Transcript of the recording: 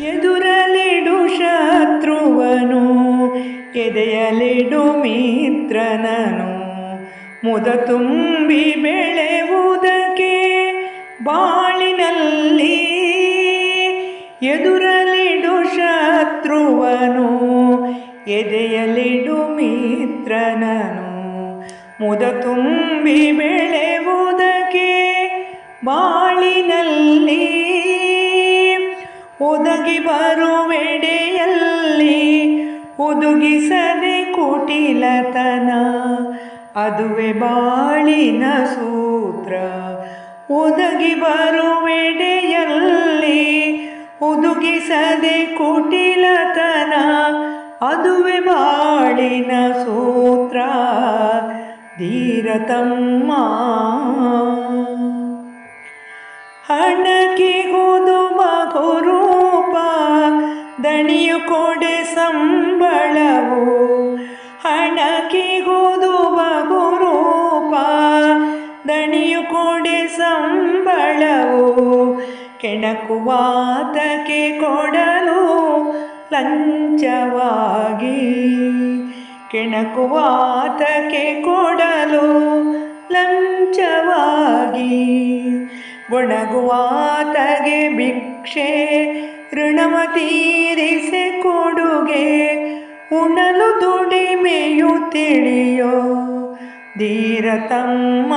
ಎದುರಲಿಡು ಶತ್ರುವನು, ಎದೆಯಲಿಡು ಮಿತ್ರನನು. ಮುದ ತುಂಬಿ ಬೆಳೆವುದಕ್ಕೆ ಬಾಳಿನಲ್ಲಿ ಎದುರಲಿಡು ಶತ್ರುವನು, ಎದೆಯಲಿಡು ಮಿತ್ರನನು. ಮುದ ತುಂಬಿ ಬೆಳೆವುದಕ್ಕೆ ಬಾಳಿನಲ್ಲಿ ಒದಗಿ ಬರುವೆಡೆಯಲ್ಲಿ ಒದಗಿಸದೆ ಕುಟಿಲತನ. ಅದುವೆ ಬಾಳಿನ ಸೂತ್ರ. ಒದಗಿ ಬರುವೆಡೆಯಲ್ಲಿ ಒದಗಿಸದೆ ಕುಟಿಲತನ. ಅದುವೆ ಬಾಳಿನ ಸೂತ್ರ. ಧೀರತಮ್ಮ ದಣಿಯು ಕೊಡೆ ಸಂಬಳವು, ಹಣಕ್ಕೆ ಗೋಧುವ ರೂಪ. ದಣಿಯು ಕೊಡೆ ಸಂಬಳವು, ಕೆಣಕುವಾತಕ್ಕೆ ಕೊಡಲು ಲಂಚವಾಗಿ. ಕೆಣಕುವಾತಕ್ಕೆ ಕೊಡಲು ಲಂಚವಾಗಿ. ಗೊಣಗುವಾತಗೆ ಭಿಕ್ಷೆ ಋಣವ ತೀರಿಸೆ ಕೊಡುಗೆ ಉಣಲು ದುಡಿಮೆಯು ತಿಳಿಯೋ ಧೀರತಮ್ಮ.